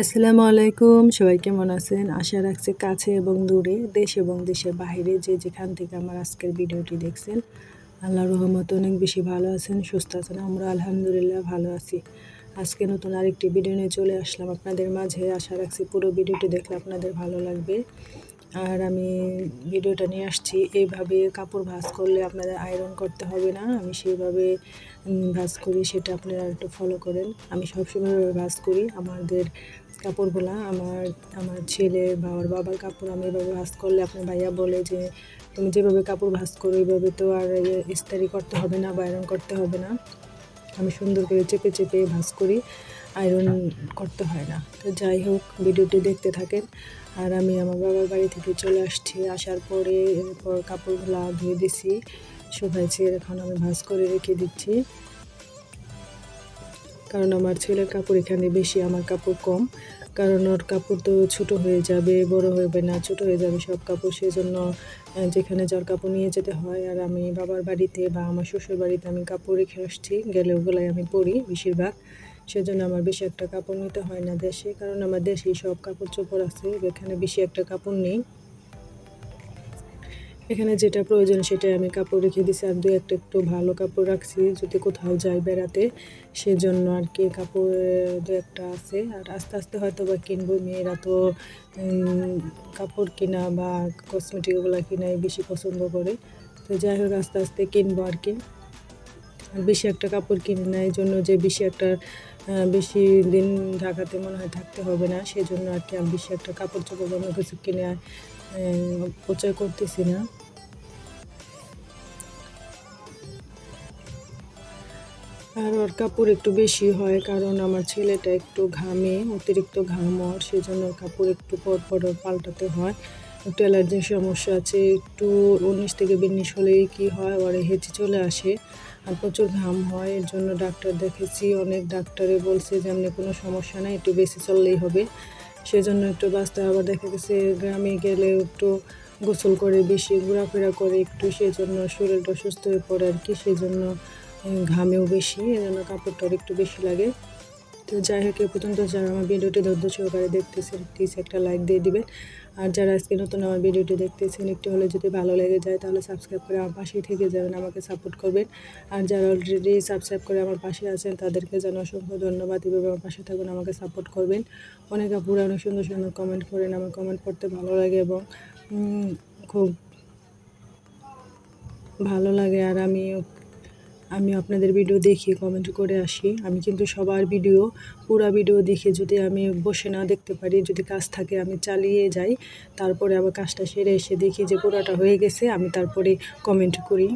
আসসালামু আলাইকুম। সবাই কেমন আছেন? আশা রাখছি কাছে এবং দূরে, দেশ এবং দেশের বাইরে যে যেখান থেকে আমার আজকের ভিডিওটি দেখছেন আল্লাহ রহমত অনেক বেশি ভালো আছেন, সুস্থ আছেন, আমরা আলহামদুলিল্লাহ ভালো আছি। আজকে নতুন আরেকটি ভিডিও নিয়ে চলে আসলাম আপনাদের মাঝে। আশা রাখছি পুরো ভিডিওটি দেখলে আপনাদের ভালো লাগবে। আর আমি ভিডিওটা নিয়ে আসছি। এইভাবে কাপড় ভাঁজ করলে আপনাদের আয়রন করতে হবে না। আমি সেইভাবে ভাঁজ করি, সেটা আপনারা একটু ফলো করেন। আমি সবসময় ভাঁজ করি। আমাদের কাপড়গুলা, আমার আমার ছেলে বা আমার বাবার কাপড় আমি এভাবে ভাঁজ করলে আপনার ভাইয়া বলে যে, তুমি যেভাবে কাপড় ভাঁজ করো, এইভাবে তো আর ইস্তারি করতে হবে না বা আয়রন করতে হবে না। আমি সুন্দর করে চেপে চেপে ভাঁজ করি। আয়রন করতে হয় না। তো যাই হোক, ভিডিওটি দেখতে থাকেন। আর আমি আমার বাবার বাড়ি থেকে চলে আসছি। আসার পরে এরপর কাপড়গুলো ধুয়ে দিছি। শুকাইছে, এখন আমি ভাঁজ করে রেখে দিচ্ছি। কারণ আমার ছেলের কাপড় এখানে বেশি, আমার কাপড় কম। কারণ ওর কাপড় তো ছোটো হয়ে যাবে, বড় হবে না, ছোট হয়ে যাবে সব কাপড়। সেজন্য যেখানে যার কাপড় নিয়ে যেতে হয়, আর আমি বাবার বাড়িতে বা আমার শ্বশুর বাড়িতে আমি কাপড় রেখে আসছি। গেলে ওগুলাই আমি পরি বেশিরভাগ। সেজন্য আমার বেশি একটা কাপড় নিতে হয় না দেশে, কারণ আমার দেশেই সব কাপড় চোপড় আছে, এখানে বেশি একটা কাপড় নেই। এখানে যেটা প্রয়োজন সেটাই আমি কাপড় রেখে দিছি, আর দু একটা একটু ভালো কাপড় রাখছি, যদি কোথাও যাই বেড়াতে, সেজন্য আর কি কাপড় দু একটা আছে, আর আস্তে আস্তে হয়তো বা কিনবো। মেয়েরা তো কাপড় কেনা বা কসমেটিকগুলো কেনাই বেশি পছন্দ করে। তো যাই হোক, আস্তে আস্তে কিনবো আর কি। আর বেশি একটা কাপড় কিনে না এই জন্য যে বেশি একটা বেশি দিন ঢাকাতে মনে হয় থাকতে হবে না, সেজন্য আর কি আমি বেশি একটা কাপড় চোপড় অন্য কিছু কিনে প্রচার করতেছি না। আর ওর কাপড় একটু বেশি হয়, কারণ আমার ছেলেটা একটু ঘামে, অতিরিক্ত ঘাম ওর সেই জন্য ওর কাপড় একটু পর পর পাল্টাতে হয়। একটু অ্যালার্জির সমস্যা আছে, একটু উনিশ থেকে বিন্নিশ হলেই কী হয়, ওরে হেঁচে চলে আসে আর প্রচুর ঘাম হয়, এর জন্য ডাক্তার দেখেছি, অনেক ডাক্তারে বলছে যে এমনি কোনো সমস্যা নেই, একটু বেশি চললেই হবে। সেজন্য একটু বাঁচতে আবার দেখা গেছে গ্রামে গেলে একটু গোসল করে বেশি, ঘোরাফেরা করে একটু, সেজন্য শরীরটা সুস্থ হয়ে পড়ে আর কি, সেজন্য ঘামেও বেশি, এজন্য কাপড়টা একটু বেশি লাগে। তো যাই হোক, এ পর্যন্ত যারা আমার ভিডিওটি ধৈর্য সহকারে দেখতেছেন প্লিজ একটা লাইক দিয়ে দিবেন। আর যারা আজকে নতুন আমার ভিডিওটি দেখতেছেন, একটু হলে যদি ভালো লেগে যায়, তাহলে সাবস্ক্রাইব করে আমার পাশেই থেকে যাবেন, আমাকে সাপোর্ট করবেন। আর যারা অলরেডি সাবস্ক্রাইব করে আমার পাশে আছেন, তাদেরকে যেন অসংখ্য ধন্যবাদ। এভাবে আমার পাশে থাকুন, আমাকে সাপোর্ট করবেন। অনেক আপুরা অনেক সুন্দর সুন্দর কমেন্ট করেন, আমার কমেন্ট করতে ভালো লাগে এবং খুব ভালো লাগে। আর আমি আমি আপনাদের ভিডিও দেখি কমেন্ট করে আসি। আমি কিন্তু সবার ভিডিও পুরা ভিডিও দেখে যদি আমি বসে না দেখতে পারি, যদি কাজ থাকে আমি চালিয়ে যাই। তারপরে আবার কাজটা সেরে এসে দেখি যে পুরাটা হয়ে গেছে, আমি তারপরে কমেন্ট করি।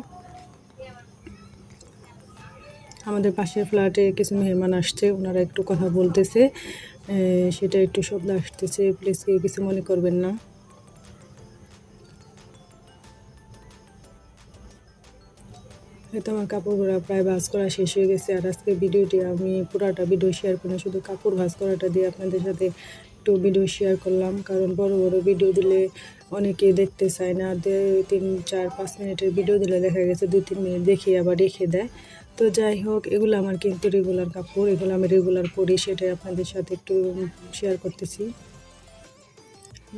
আমাদের পাশের ফ্ল্যাটে কিছু মেহমান আসছে, ওনারা একটু কথা বলতেছে। সেটা একটু শব্দ আসতেছে প্লিজ কিছু মনে করবেন না। হয়তো আমার কাপড়গুলো প্রায় ভাজ করা শেষ হয়ে গেছে। আর আজকে ভিডিওটি আমি পুরাটা ভিডিও শেয়ার করি শুধু কাপড় ভাজ করাটা দিয়ে আপনাদের সাথে একটু ভিডিও শেয়ার করলাম। কারণ বড় বড় ভিডিও দিলে অনেকে দেখতে চায় না। তিন, চার, পাঁচ মিনিটের ভিডিও দিলে দেখা গেছে দুই, তিন মিনিট দেখে আবার রেখে দেয়। তো যাই হোক, এগুলো আমার কিন্তু রেগুলার কাপড়, এগুলো আমি রেগুলার পরি, সেটাই আপনাদের সাথে একটু শেয়ার করতেছি।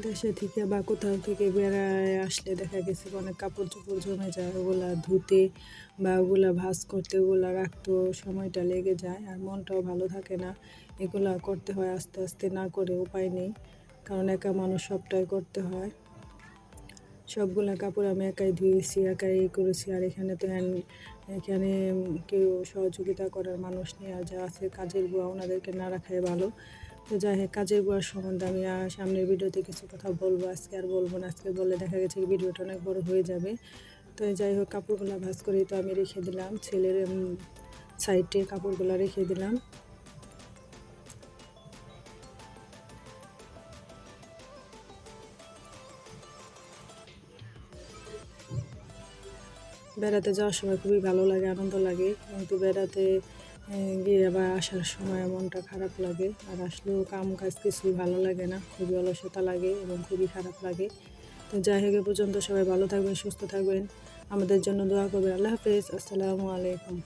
দেশে থেকে বা কোথাও থেকে বেড়ায় আসলে দেখা গেছে অনেক কাপড় চোপড় জমে যায়, ওগুলা ধুতে বা ওগুলা ভাজ করতে, ওগুলা রাখতেও সময়টা লেগে যায় আর মনটাও ভালো থাকে না। এগুলা করতে হয় আস্তে আস্তে, না করে উপায় নেই, কারণ একা মানুষ সবটাই করতে হয়। সবগুলা কাপড় আমি একাই ধুয়েছি, একাই করেছি আর এখানে তো এখানে কেউ সহযোগিতা করার মানুষ আর যা আছে কাজের বুয়া ওনাদেরকে না রাখাই ভালো। তো যাই হোক, কাজের বুয়ার সম্বন্ধে আমি সামনের ভিডিওতে কিছু কথা বলব, আজকে আর বলব না। আজকে বললে দেখা গেছে ভিডিওটা অনেক বড় হয়ে যাবে। তো যাই হোক, কাপড়গুলো ভাজ করেই তো আমি রেখে দিলাম। ছেলের সাইডে কাপড়গুলো রেখে দিলাম। বেড়াতে যাওয়ার সময় খুবই ভালো লাগে, আনন্দ লাগে। কিন্তু বেড়াতে গিয়ে আবার আসার সময় মনটা খারাপ লাগে। আর আসলেও কাম কাজ কিছুই ভালো লাগে না। খুবই অলসতা লাগে এবং খুবই খারাপ লাগে। তো যাই হোক পর্যন্ত সবাই ভালো থাকবেন, সুস্থ থাকবেন। আমাদের জন্য দোয়া করবেন। আল্লাহ হাফেজ। আসসালামু আলাইকুম।